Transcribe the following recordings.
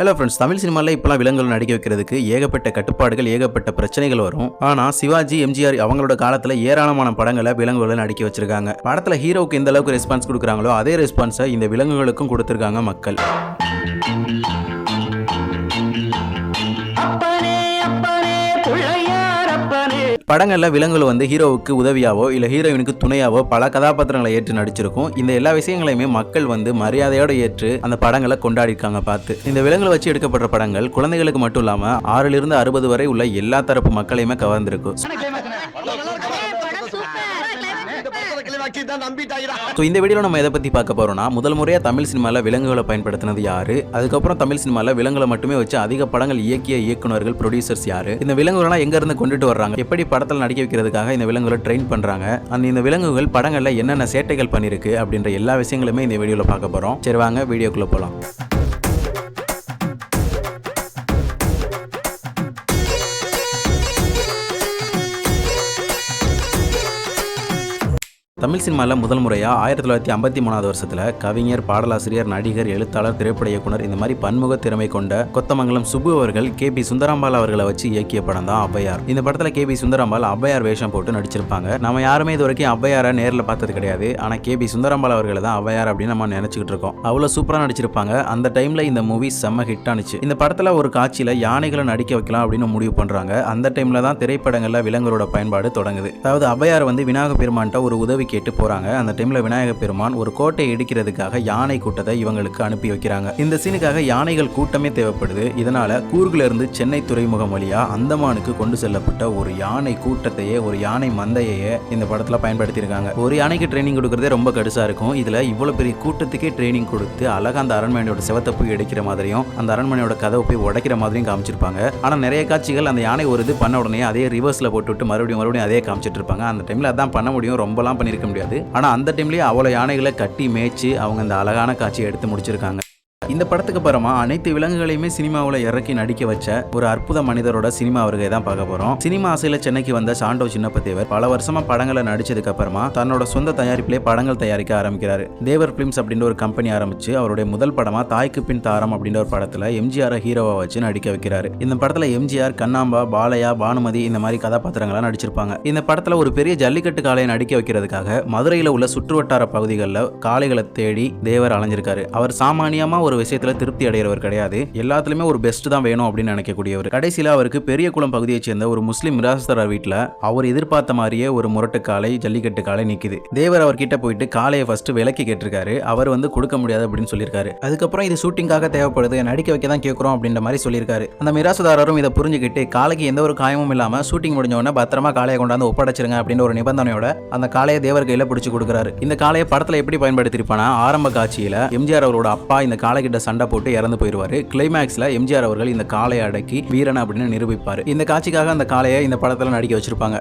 Hello friends Tamil சினிமாவில் இப்போலாம் விலங்குகள் நடிக்க வைக்கிறதுக்கு ஏகப்பட்ட கட்டுப்பாடுகள் ஏகப்பட்ட பிரச்சனைகள் வரும். ஆனால் சிவாஜி எம்ஜிஆர் அவங்களோட காலத்தில் ஏராளமான படங்களை விலங்குகளை நடிக்க வச்சிருக்காங்க. படத்தில் ஹீரோவுக்கு எந்த அளவுக்கு ரெஸ்பான்ஸ் கொடுக்குறாங்களோ அதே ரெஸ்பான்ஸை இந்த விலங்குகளுக்கும் கொடுத்துருக்காங்க மக்கள். படங்களில் விலங்குகள் வந்து ஹீரோவுக்கு உதவியாவோ இல்லை ஹீரோயினுக்கு துணையாவோ பல கதாபாத்திரங்களை ஏற்று நடிச்சிருக்கும். இந்த எல்லா விஷயங்களையுமே மக்கள் வந்து மரியாதையோடு ஏற்று அந்த படங்களை கொண்டாடிருக்காங்க பார்த்து. இந்த விலங்குகளை வச்சு எடுக்கப்படுற படங்கள் குழந்தைகளுக்கு மட்டும் இல்லாமல் ஆறிலிருந்து அறுபது வரை உள்ள எல்லா தரப்பு மக்களையுமே கவர்ந்திருக்கும் ஸோ இந்த வீடியோவில் நம்ம எதை பற்றி பார்க்க போறோம்னா முதல் முறையாக தமிழ் சினிமாவில் விலங்குகளை பயன்படுத்தினது யாரு? அதுக்கப்புறம் தமிழ் சினிமாவில் விலங்குகளை மட்டுமே வச்சு அதிக படங்கள் இயக்கிய இயக்குனர்கள் ப்ரொடியூசர்ஸ் யாரு? இந்த விலங்குகள்லாம் எங்க இருந்து கொண்டுட்டு வர்றாங்க? எப்படி படத்தில் நடிக்க வைக்கிறதுக்காக இந்த விலங்குகளை ட்ரெயின் பண்றாங்க? அந்த இந்த விலங்குகள் படங்களில் என்னென்ன சேட்டைகள் பண்ணிருக்கு? அப்படின்ற எல்லா விஷயங்களுமே இந்த வீடியோவில் பார்க்க போறோம். சரி வாங்க வீடியோக்குள்ள போகலாம் தமிழ் சினிமாவில் முதல் முறையாக ஆயிரத்தி தொள்ளாயிரத்தி ஐம்பத்தி மூணாவது வருஷத்தில் கவிஞர் பாடலாசிரியர் நடிகர் எழுத்தாளர் திரைப்பட இயக்குனர் இந்த மாதிரி பன்முக திறமை கொண்ட கொத்தமங்கலம் சுப்பு அவர்கள் கே பி சுந்தராம்பால் அவர்களை வச்சு இயக்கிய படம் தான் ஔவையார் இந்த படத்தில் கே பி சுந்தராம்பால் ஔவையார் வேஷம் போட்டு நடிச்சிருப்பாங்க. நம்ம யாருமே இது வரைக்கும் ஔவையாரை நேரில் பார்த்தது கிடையாது. ஆனால் கே பி சுந்தராம்பால் அவர்களை தான் ஔவையார் அப்படின்னு நம்ம நினச்சிக்கிட்டு இருக்கோம். அவ்வளோ சூப்பராக நடிச்சிருப்பாங்க. அந்த டைமில் இந்த மூவி செம்ம ஹிட் ஆனிச்சு. இந்த படத்தில் ஒரு காட்சியில் யானைகளை நடிக்க வைக்கலாம் அப்படின்னு முடிவு பண்ணுறாங்க அந்த டைமில் தான் திரைப்படங்களில் விலங்குகளோட பயன்பாடு தொடங்குது. அதாவது ஔவையார் வந்து விநாயக பெருமான்ட்ட ஒரு உதவி கேட்டு போறாங்க. அந்த டைம்ல விநாயக பெருமான் ஒரு கோட்டையை இடிக்கிறதுக்காக யானை கூட்டத்தை இவங்களுக்கு அனுப்பி வைக்கிறாங்க. இந்த சீனுக்காக யானைகள் கூட்டமே தேவைப்படுது. இதனால கூர்குல இருந்து சென்னை துறைமுகம் வழியா அந்தமானுக்கு கொண்டு செல்லப்பட்ட ஒரு யானை கூட்டத்தையே ஒரு யானை மந்தையே இந்த படத்துல பயன்படுத்தியிருக்காங்க. ஒரு யானைக்கு ட்ரைனிங் கொடுக்கறதே ரொம்ப கடுசா இருக்கும். இதுல இவ்வளவு பெரிய கூட்டத்துக்கே ட்ரைனிங் கொடுத்து அழகா அந்த அரண்மனையோட செவத்தை போய் எடுக்கிற மாதிரியும் அந்த அரண்மனையோட கதவை போய் உடைக்கிற மாதிரியும் காமிச்சிருப்பாங்க. ஆனா நிறைய காட்சிகள் அந்த யானை ஒரு இது பண்ண உடனே அதே ரிவர்ஸ்ல போட்டுவிட்டு மறுபடியும் மறுபடியும் அதே காமிச்சிட்டு இருப்பாங்க. அந்த டைம்ல அதான் பண்ண முடியும். ரொம்பலாம் முடியாது. ஆனால் அந்த டைம்லேயே அவ்வளோ யானைகளை கட்டி மேய்ச்சி அவங்க அந்த அழகான காட்சியை எடுத்து முடிச்சிருக்காங்க. இந்த படத்துக்கு அப்புறமா அனைத்து விலங்குகளையுமே சினிமாவில் இறக்கி நடிக்க வச்ச ஒரு அற்புத மனிதரோட சினிமா வருகை தான் பார்க்க போறோம். சினிமா ஆசையில சென்னைக்கு வந்த சாண்டோ சின்னப்பத்தேவர் பல வருஷமா படங்களை நடிச்சதுக்கு அப்புறமா தன்னோட சொந்த தயாரிப்பிலே படங்கள் தயாரிக்க ஆரம்பிக்கிறாரு. தேவர் பிலிம்ஸ் அப்படின்ற ஒரு கம்பெனி ஆரம்பிச்சு அவருடைய முதல் படமா தாய்க்கு பின் தாரம் அப்படின்ற ஒரு படத்துல எம்ஜிஆர் ஹீரோவா வச்சு நடிக்க வைக்கிறாரு. இந்த படத்துல எம்ஜிஆர் கண்ணாம்பா பாலையா பானுமதி இந்த மாதிரி கதாபாத்திரங்களா நடிச்சிருப்பாங்க. இந்த படத்துல ஒரு பெரிய ஜல்லிக்கட்டு காளையை நடிக்க வைக்கிறதுக்காக மதுரையில் உள்ள சுற்றுவட்டார பகுதிகளில் காளைகளை தேடி தேவர் அலைஞ்சிருக்காரு. அவர் சாமானியமா ஒரு விஷயத்துல திருப்தி அடைகிறவர் கிடையாது. எல்லாத்துலயுமே ஒரு பெஸ்ட் தான் வேணும் அப்படின்னு நினைக்கக்கூடியவர். கடைசியில அவருக்கு பெரிய குளம் பகுதியைச் சேர்ந்த ஒரு முஸ்லீம் மிராசதார் வீட்டுல அவர் எதிர்பார்த்த மாதிரியே ஒரு முரட்டு காலை ஜல்லிக்கட்டு காலை நிக்குது. தேவர் அவர்கிட்ட போயிட்டு காலையை ஃபர்ஸ்ட் விலக்கி கேட்டிருக்காரு. அவர் வந்து கொடுக்க முடியாது அப்படின்னு சொல்லியிருக்காரு. அதுக்கப்புறம் இது ஷூட்டிங்காக தேவைப்படுது. நடிக்க வைக்க தான் கேட்குறோம் அப்படின்ற மாதிரி சொல்லியிருக்காரு. அந்த மிராசுதாரரும் இதை புரிஞ்சுக்கிட்டு காலைக்கு எந்த ஒரு காயமும் இல்லாம ஷூட்டிங் முடிஞ்ச உடனே பத்திரமா காலையை கொண்டாந்து ஒப்படைச்சிருங்க அப்படின்ற ஒரு நிபந்தனையோட அந்த காலையை தேவர் கையில பிடிச்சி கொடுக்குறாரு. இந்த காலையை படத்துல எப்படி பயன்படுத்தியிருப்பானா ஆரம்ப காட்சியில எம்ஜிஆர் அவரோட அப்பா இந்த காளை கிட்ட சண்டை போட்டு இறந்து போயிடுவாரு. கிளைமேக்ஸ்ல எம்ஜிஆர் அவர்கள் இந்த காளையை அடக்கி வீரன் அப்படின்னு நிரூபிப்பாரு. இந்த காட்சிக்காக அந்த காளையை இந்த படத்துல நடிக்க வச்சிருப்பாங்க.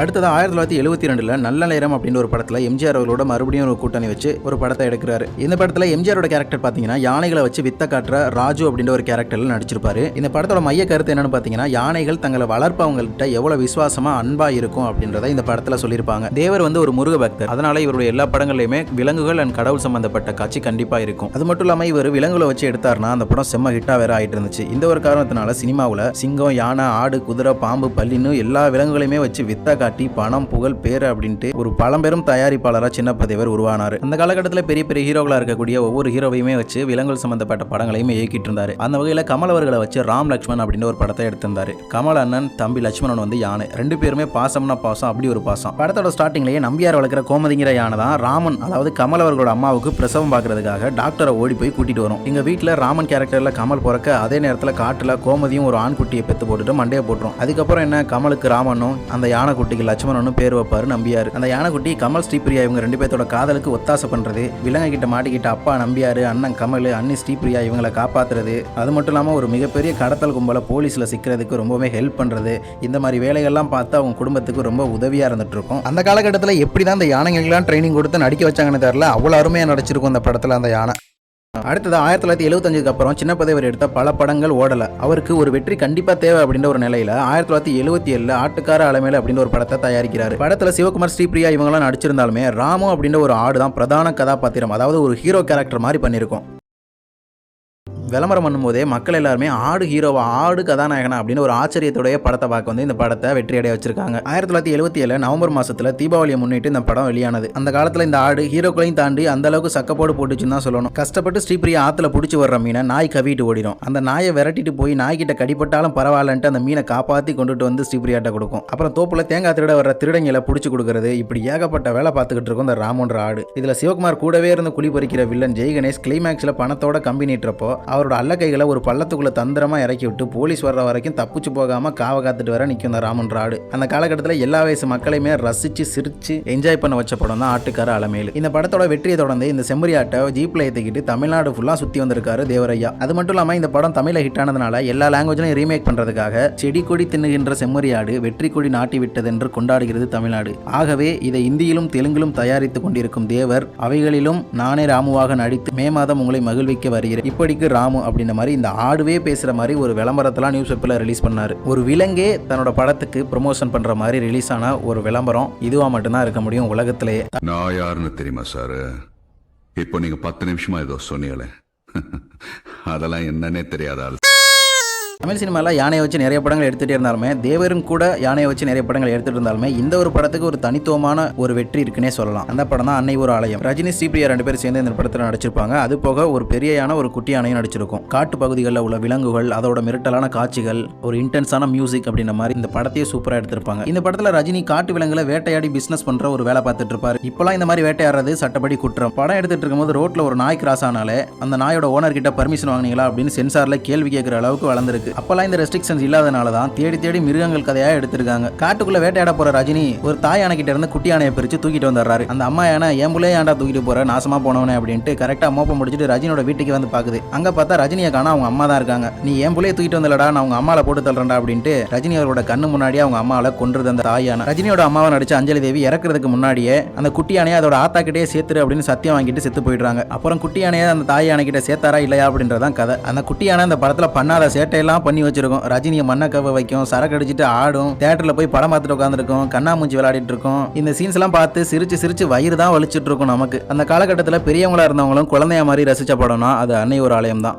அடுத்தது ஆயிரத்தி தொள்ளாயிரத்தி எழுபத்தி ரெண்டில் நல்ல நேரம் அப்படின்னு ஒரு படத்தில் எம்ஜிஆர் அவர்களோட மறுபடியும் ஒரு கூட்டணி வச்சு ஒரு படத்தை எடுக்கிறாரு. இந்த படத்தில் எம்ஜிஆரோட கேரக்டர் பார்த்தீங்கன்னா யானைகளை வச்சு வித்த காட்டுற ராஜு அப்படின்ற ஒரு கேரக்டரில் நடிச்சிருப்பாரு. இந்த படத்தோட மைய கருத்து என்னன்னு பார்த்தீங்கன்னா யானைகள் தங்களை வளர்ப்பவங்கள்ட்ட எவ்வளோ விசுவாசமா அன்பா இருக்கும் அப்படின்றத இந்த படத்தில் சொல்லியிருப்பாங்க. தேவர் வந்து ஒரு முருக பக்தர். அதனால இவருடைய எல்லா படங்களையுமே விலங்குகள் அண்ட் கடவுள் சம்பந்தப்பட்ட காட்சி கண்டிப்பாக இருக்கும். அது மட்டும் இல்லாமல் இவர் விலங்குகளை வச்சு எடுத்தாருன்னா அந்த படம் செம்ம ஹிட்டாக வேற ஆயிட்டு இருந்துச்சு. இந்த ஒரு காரணத்தினால சினிமாவில் சிங்கம் யானை ஆடு குதிரை பாம்பு பல்லின்னு எல்லா விலங்குகளையுமே வச்சு சொத்தை காட்டி பணம் புகழ் பேர் அப்படின்ட்டு ஒரு பழம்பெரும் தயாரிப்பாளராக சின்னப்பதேவர் உருவானார். அந்த காலகட்டத்தில் பெரிய பெரிய ஹீரோக்களாக இருக்கக்கூடிய ஒவ்வொரு ஹீரோவையுமே வச்சு விலங்குகள் சம்பந்தப்பட்ட படங்களையும் இயக்கிட்டு இருந்தார் அந்த வகையில் கமல் அவர்களை வச்சு ராம் லக்ஷ்மண் அப்படின்னு ஒரு படத்தை எடுத்திருந்தாரு. கமல் அண்ணன் தம்பி லட்சுமணன் வந்து யானை. ரெண்டு பேருமே பாசம்னா பாசம் அப்படி ஒரு பாசம். படத்தோட ஸ்டார்டிங்லேயே நம்பியார் வளர்க்குற கோமதிங்கிற யானை தான் ராமன். அதாவது கமல் அவர்களோட அம்மாவுக்கு பிரசவம் பார்க்கறதுக்காக டாக்டரை ஓடி போய் கூட்டிட்டு வரும். எங்க வீட்டில் ராமன் கேரக்டரில் கமல் பிறக்க அதே நேரத்தில் காட்டில் கோமதியும் ஒரு ஆண் குட்டியை பெற்று போட்டுட்டு மண்டையை போட்டுரும். அதுக்கப்புறம் என்ன? கமலுக்கு ராமனும் அந்த யானை குட்டிக்கு லட்சுமணனும் பேர் வைப்பாரு நம்பியார். அந்த யானைக்குட்டி கமல் ஸ்ரீபிரியா இவங்க ரெண்டு பேர்த்தோட காதலுக்கு ஒத்தாசை பண்றது விலங்கு கிட்ட மாட்டிக்கிட்ட அப்பா நம்பியாரு அண்ணன் கமல் அண்ணி ஸ்ரீபிரியா இவங்களை காப்பாத்துறது அது மட்டும் இல்லாமல் ஒரு மிகப்பெரிய கடத்தல் கும்பலை போலீஸில் சிக்கிறதுக்கு ரொம்பவே ஹெல்ப் பண்றது. இந்த மாதிரி வேலைகள்லாம் பார்த்து அவங்க குடும்பத்துக்கு ரொம்ப உதவியாக இருந்துட்டு இருக்கும் அந்த காலகட்டத்தில் எப்படி தான் அந்த யானைகளுக்கெல்லாம் ட்ரைனிங் கொடுத்து நடிக்க வச்சாங்கன்னு தெரியல அவ்வளோ அருமையாக நடிச்சிருக்கும் அந்த படத்தில் அந்த யானை. அடுத்தது ஆயிரத்தி தொள்ளாயிரத்தி எழுபத்தஞ்சுக்கு அப்புறம் சின்னப்பதேவர் எடுத்த பல படங்கள் ஓடல. அவருக்கு ஒரு வெற்றி கண்டிப்பா தேவை அப்படின்ற ஒரு நிலையில ஆயிரத்தி தொள்ளாயிரத்தி எழுபத்தி ஏழுல ஆட்டுக்கார அலமேல அப்படின்ற ஒரு படத்தை தயாரிக்கிறார். படத்துல சிவகுமார் ஸ்ரீபிரியா இவங்கெல்லாம் நடிச்சிருந்தாலுமே ராமு அப்படின்ற ஒரு ஆடு தான் பிரதான கதாபாத்திரம் அதாவது ஒரு ஹீரோ கேரக்டர் மாதிரி பண்ணியிருக்கோம். விளம்பரம் பண்ணும்போதே மக்கள் எல்லாருமே ஆடு ஹீரோவா ஆடு கதாநாயகனா அப்படின்னு ஒரு ஆச்சரியத்துடைய படத்தை பார்க்க வந்து இந்த படத்தை வெற்றியடைய வச்சிருக்காங்க. ஆயிரத்தி தொள்ளாயிரத்தி எழுபத்தி ஏழு நவம்பர் மாசத்துல தீபாவளியை முன்னிட்டு இந்த படம் வெளியானது. அந்த காலத்துல இந்த ஆடு ஹீரோக்களையும் தாண்டி அந்த அளவுக்கு சக்கப்போடு போட்டுச்சுன்னு தான் சொல்லணும். கஷ்டப்பட்டு ஸ்ரீபிரியா ஆத்துல பிடிச்சி வர்ற மீனை நாய் கவிட்டு ஓடிடும். அந்த நாயை விரட்டிட்டு போய் நாய்கிட்ட கடிப்பட்டாலும் பரவாயில்லன்ட்டு அந்த மீனை காப்பாத்தி கொண்டுட்டு வந்து ஸ்ரீபிரியாட்ட கொடுக்கும். அப்புறம் தோப்புல தேங்காய் திருட வர்ற திருடங்களை பிடிச்சி கொடுக்கறது இப்படி ஏகப்பட்ட வேலை பார்த்துக்கிட்டு இருக்கும் இந்த ராமன்ற ஆடு. இதுல சிவகுமார் கூடவே இருந்து குழி பறிக்கிற வில்லன் ஜெய் கணேஷ் கிளைமேக்ஸ்ல பணத்தோட கம்பி நீட்டுறப்போ அவரோட அல்லக்கைகளை ஒரு பள்ளத்துக்குள்ள தந்திரமா இறக்கி விட்டு போலீஸ் வர்ற வரைக்கும் தப்பிச்சு போகாம காவ காத்துட்டு வர நிற்கும் இந்த ராமன் ராடு. அந்த காலகட்டத்தில் எல்லா வயசு மக்களையுமே ரசிச்சு சிரிச்சு என்ஜாய் பண்ண வச்ச படம் தான் ஆட்டுக்கார அலமேலு. இந்த படத்தோட வெற்றியை தொடர்ந்து இந்த செம்மறி ஆட்டை ஜீப்ல ஏற்றிக்கிட்டு தமிழ்நாடு ஃபுல்லாக சுற்றி வந்திருக்காரு தேவரையா. அது மட்டும் இல்லாமல் இந்த படம் தமிழில் ஹிட் ஆனதுனால எல்லா லாங்குவேஜ்லையும் ரீமேக் பண்ணுறதுக்காக செடி கொடி தின்னுகின்ற செம்மறியாடு வெற்றி கொடி நாட்டி விட்டது என்று கொண்டாடுகிறது தமிழ்நாடு. ஆகவே இதை இந்தியிலும் தெலுங்கிலும் தயாரித்து கொண்டிருக்கும் தேவர் அவைகளிலும் நானே ராமுவாக நடித்து மே மாதம் உங்களை மகிழ்விக்க வருகிறேன். இப்படிக்கு ராம் அப்படின்ற மாதிரி இந்த ஆடுவே பேசுற மாதிரி ஒரு விளம்பரத்தெல்லாம் நியூஸ் பேப்பர்ல ரிலீஸ் பண்ணார். ஒரு விலங்கே தன்னோட படத்துக்கு ப்ரொமோஷன் பண்ற மாதிரி ரிலீஸ் ஆன ஒரு விளம்பரம். இதுவா மட்டும்தான் இருக்க முடியும் உலகத்திலேயே. நான் யாருன்னு தெரியுமா சார் இப்போ நீங்க பத்து நிமிஷமா ஏதோ சொன்னீங்களே. அதெல்லாம் என்னன்னே தெரியாத ஆள். தமிழ் சினிமாவில் யானையை வச்சு நிறைய படங்கள் எடுத்துகிட்டே இருந்தாலுமே தேவரும் கூட யானையை வச்சு நிறைய படங்கள் எடுத்துட்டு இருந்தாலுமே இந்த ஒரு படத்துக்கு ஒரு தனித்துவமான ஒரு வெற்றி இருக்குன்னே சொல்லலாம். அந்த படம் தான் அன்னை ஒரு ஆலயம். ரஜினி ஸ்ரீபிரியா ரெண்டு பேரும் சேர்ந்து இந்த படத்தில் நடிச்சிருப்பாங்க. அது போக ஒரு பெரிய யானை ஒரு குட்டி யானையும் நடிச்சிருக்கும். காட்டு பகுதிகளில் உள்ள விலங்குகள் அதோட மிரட்டலான காட்சிகள் ஒரு இன்டென்ஸான மியூசிக் அப்படின்ற மாதிரி இந்த படத்தையே சூப்பராக எடுத்திருப்பாங்க. இந்த படத்தில் ரஜினி காட்டு விலங்குகளை வேட்டையாடி பிசினஸ் பண்ற ஒரு வேலை பார்த்துட்டு இருப்பாரு. இப்பெல்லாம் இந்த மாதிரி வேட்டையாடுறது சட்டப்படி குற்றம். படம் எடுத்துட்டு இருக்கும்போது ரோட்ல ஒரு நாய் கிராஸ் ஆனாலே அந்த நாயோட ஓனர் கிட்ட பர்மிஷன் வாங்குனீங்களா அப்படின்னு சென்சார்ல கேள்வி கேட்குற அளவுக்கு வளர்ந்துருக்கு. அப்பெல்லாம் இந்த ரெஸ்ட்ரிக்ஷன்ஸ் இல்லாதனால தான் தேடி தேடி மிருகங்கள் கதையா எடுத்திருக்காங்க. காட்டுக்குள்ள வேட்டையாட போற ரஜினி ஒரு தாய் யானை கிட்ட இருந்து குட்டி யானையை பிரிச்சு தூக்கிட்டு வந்துடுறாரு. அந்த அம்மா யானை என் ஏன்டா தூக்கிட்டு போற? நாசமா போனவனே அப்படின்ட்டு கரெக்டா மோப்பம் முடிச்சுட்டு ரஜினியோட வீட்டுக்கு வந்து பாக்குது. அங்க பார்த்தா ரஜினியை காணா அவங்க அம்மா தான் இருக்காங்க. நீ ஏம்புலே தூக்கிட்டு வந்தலடா நான் அவங்க அம்மால போட்டு தள்ளுறா அப்படின்ட்டு ரஜினி அவரோட கண்ணு முன்னாடியே அவங்க அம்மாவை கொன்றது அந்த தாய் யானை ரஜினியோட அம்மாவை நடிச்ச அஞ்சலி தேவி இறக்குறதுக்கு முன்னாடியே அந்த குட்டி யானையை அதோட ஆத்தா கிட்டே சேர்த்துரு அப்படின்னு சத்தியம் வாங்கிட்டு செத்து போயிடுறாங்க. அப்புறம் குட்டி யானையை அந்த தாய் யானை கிட்ட சேர்த்தாரா இல்லையா அப்படின்றதான் கதை. அந்த குட்டி யானை அந்த படத்துல பண்ணாத சேட்டையெல்லாம் பண்ணி வச்சிருக்கோம். ரஜினியை மண்ணை கவ வைக்கும் சரக்கு அடிச்சுட்டு ஆடும் தேட்டர்ல போய் படம் பார்த்துட்டு உட்காந்துருக்கும் கண்ணாமூஞ்சி விளையாடிட்டு இருக்கோம். இந்த சீன்ஸ் எல்லாம் பார்த்து சிரிச்சு சிரிச்சு வயிறு தான் வலிச்சுட்டு இருக்கும் நமக்கு. அந்த காலகட்டத்தில் பெரியவங்களா இருந்தவங்களும் குழந்தைய மாதிரி ரசிச்ச படம்னா அது அன்னை ஒரு ஆலயம் தான்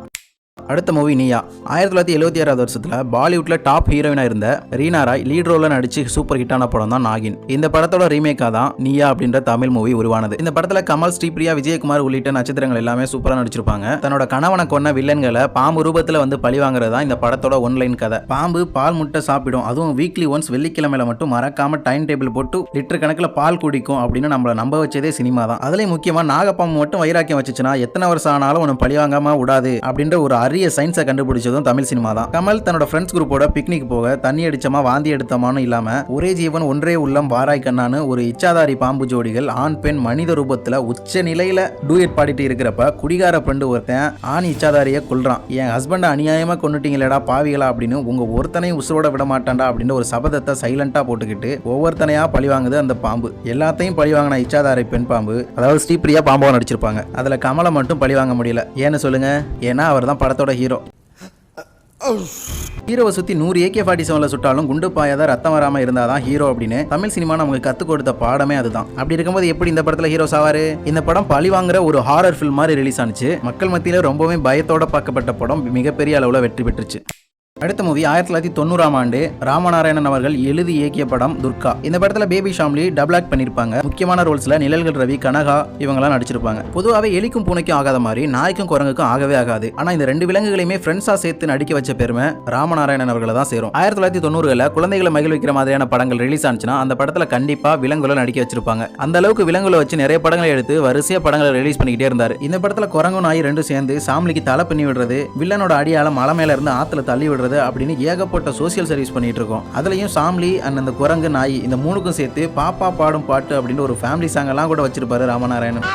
அடுத்த மூவி நீயா. ஆயிரத்தி தொள்ளாயிரத்தி எழுபத்தி ஆறாவது வருஷத்தில் பாலிவுட்டில் டாப் ஹீரோயினாக இருந்த ரீனா ராய் லீட் ரோலில் நடிச்சு சூப்பர் ஹிட்டான படம் தான் நாகின். இந்த படத்தோட ரீமேக்காக தான் நீயா அப்படின்ற தமிழ் மூவி உருவானது. இந்த படத்தில் கமல் ஸ்ரீபிரியா விஜயகுமார் உள்ளிட்ட நட்சத்திரங்கள் எல்லாமே சூப்பராக நடிச்சிருப்பாங்க. தன்னோட கணவனை கொன்ன வில்லன்களை பாம்பு ரூபத்தில் வந்து பழி வாங்குறது தான் இந்த படத்தோட ஒன்லைன் கதை. பாம்பு பால் முட்டை சாப்பிடும். அதுவும் வீக்லி ஒன்ஸ் வெள்ளிக்கிழமையில மட்டும் மறக்காம டைம் டேபிள் போட்டு லிட்டர் கணக்கில் பால் குடிக்கும் அப்படின்னு நம்மளை நம்ப வச்சதே சினிமா தான். அதுலேயும் முக்கியமாக நாகப்பாம்பு மட்டும் வைராக்கியம் வச்சுச்சுன்னா எத்தனை வருஷம் ஆனாலும் உன்னை பழி வாங்காம விடாது அப்படின்ற ஒரு அரிய சயின்ஸை கண்டுபிடிச்சதும் தமிழ் சினிமா தான். கமல் தன்னோட ஃப்ரெண்ட்ஸ் குரூப்போட பிக்னிக் போக தண்ணி அடிச்சமா வாந்தி எடுத்தமானு இல்லாம ஒரே ஜீவன் ஒன்றே உள்ளம் வாராய் கண்ணான்னு ஒரு இச்சாதாரி பாம்பு ஜோடிகள் ஆண் பெண் மனித ரூபத்துல உச்ச நிலையில டூயட் பாடிட்டு இருக்கிறப்ப குடிகார ஃப்ரெண்டு ஒருத்தன் ஆண் இச்சாதாரியை கொள்றான் என் ஹஸ்பண்டை அநியாயமா கொண்டுட்டீங்களேடா பாவிகளா அப்படின்னு உங்க ஒருத்தனையும் உசுரோட விட மாட்டான்டா அப்படின்னு ஒரு சபதத்தை சைலண்டா போட்டுக்கிட்டு ஒவ்வொருத்தனையா பழி வாங்குது அந்த பாம்பு. எல்லாத்தையும் பழி வாங்கின இச்சாதாரி பெண் பாம்பு அதாவது ஸ்ரீபிரியா பாம்பாவை நடிச்சிருப்பாங்க. அதுல கமலை மட்டும் பழி வாங்க முடியல. ஏன்னு சொல்லுங்க? ஏன்னா அவர் தான் படத்தோட ஹீரோ. ஹீரோவை சுற்றி நூறு ஏகே ஃபார்ட்டி செவன்ல சுட்டாலும் குண்டு பாயாத ரத்தம் வராமல் இருந்தாதான் ஹீரோ அப்படின்னு தமிழ் சினிமா நமக்கு கற்றுக் கொடுத்த பாடமே அதுதான். அப்படி இருக்கும்போது எப்படி இந்த படத்துல ஹீரோ சாவாரு? இந்த படம் பழி வாங்குற ஒரு ஹாரர் ஃபில்ம் மாதிரி ரிலீஸ் ஆனிச்சு. மக்கள் மத்தியில் ரொம்பவே பயத்தோட பார்க்கப்பட்ட படம் மிகப்பெரிய அளவில் வெற்றி பெற்றுச்சு. அடுத்த மூவி ஆயிரத்தி தொள்ளாயிரத்தி தொண்ணூறாம் ஆண்டு ராமநாராயணன் அவர்கள் எழுதி இயக்கிய படம் துர்கா. இந்த படத்துல பேபி ஷாம்லி டபுள் ஆக்ட் பண்ணிருப்பாங்க. முக்கியமான ரோல்ஸ்ல நிழல்கள் ரவி கனகா இவங்கெல்லாம் நடிச்சிருப்பாங்க. பொதுவாகவே எலிக்கும் பூனைக்கும் ஆகாத மாதிரி நாய்க்கும் குரங்குக்கும் ஆகவே ஆகாது. ஆனா இந்த ரெண்டு விலங்குகளையுமே ஃப்ரெண்ட்ஸா சேர்த்து நடிக்க வச்ச பெருமை ராமநாராயணன் அவர்களை தான் சேரும். ஆயிரத்தி தொள்ளாயிரத்தி தொண்ணூறுல குழந்தைகளை மகிழ்விக்கிற மாதிரியான படங்கள் ரிலீஸ் ஆனிச்சுன்னா அந்த படத்துல கண்டிப்பா விலங்குகளை நடிக்க வச்சிருப்பாங்க. அந்த அளவுக்கு விலங்குகளை வச்சு நிறைய படங்களை எடுத்து வரிசையா படங்களை ரிலீஸ் பண்ணிக்கிட்டே இருந்தாரு. இந்த படத்துல குரங்கும் நாய் ரெண்டும் சேர்ந்து சாம்லிக்கு தலை பண்ணி விடுறது வில்லனோட அடியால மலை மேல இருந்து ஆத்துல தள்ளி விடுறது அப்படின்னு ஏகப்பட்ட சோசியல் சர்வீஸ் பண்ணிட்டு இருக்கோம். அதுலேயும் சாம்லி அண்ட் அந்த குரங்கு நாய் இந்த மூணுக்கும் சேர்த்து பாப்பா பாடும் பாட்டு அப்படின்னு ஒரு ஃபேமிலி சாங்கெல்லாம் கூட வச்சிருப்பாரு ராமநாராயணன்.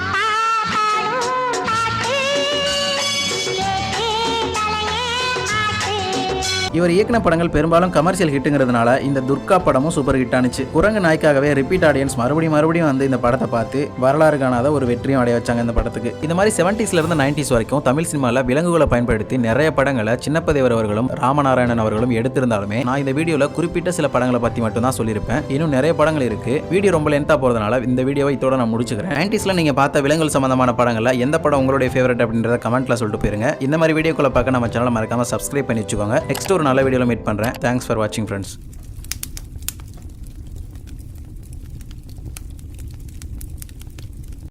இவர் இயக்குன படங்கள் பெரும்பாலும் கமர்ஷியல் ஹிட்டுங்கிறதுனால இந்த துர்கா படமும் சூப்பர் ஹிட் ஆனிச்சு. குரங்கு நாய்க்காகவே ரிப்பீட் ஆடியன்ஸ் மறுபடியும் மறுபடியும் வந்து இந்த படத்தை பார்த்து வரலாறு காணாத ஒரு வெற்றியும் அடைய வச்சாங்க இந்த படத்துக்கு. இந்த மாதிரி செவன்டிஸ்ல இருந்து நைன்டிஸ் வரைக்கும் தமிழ் சினிமாவில் விலங்குகளை பயன்படுத்தி நிறைய படங்களை சின்னப்பதேவர் அவர்களும் ராமநாராயணன் அவர்களும் எடுத்திருந்தாலுமே நான் இந்த வீடியோவில் குறிப்பிட்ட சில படங்களை பற்றி மட்டும் தான் சொல்லியிருப்பேன். இன்னும் நிறைய படங்கள் இருக்கு. வீடியோ ரொம்ப லென்த்தாக போகிறதுனால இந்த வீடியோவை இதோட நான் முடிச்சுக்கிறேன். நைன்டிஸ்ல நீங்கள் பார்த்த விலங்குகள் சம்பந்தமான படங்களில் எந்த படம் உங்களுடைய ஃபேவரட் அப்படின்றத கமெண்ட்ல சொல்லிட்டு போயிருங்க. இந்த மாதிரி வீடியோக்களை பார்க்க நம்ம சேனலை மறக்காம சப்ஸ்கிரைப் பண்ணி வச்சுக்கோங்க. நெக்ஸ்ட் ஒரு நல்ல வீடியோவில் மீட் பண்ணுறேன் தேங்க்ஸ் ஃபார் வாட்சிங் ஃப்ரெண்ட்ஸ்